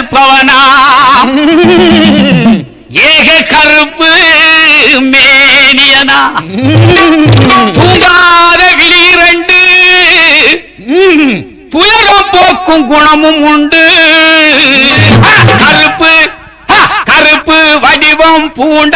நிற்பவனா ஏக கருப்பு மேனியனா? தூங்காத வினிரண்டு. துயர போக்கும் குணமும் உண்டு. கருப்பு கருப்பு வடிவம் பூண்ட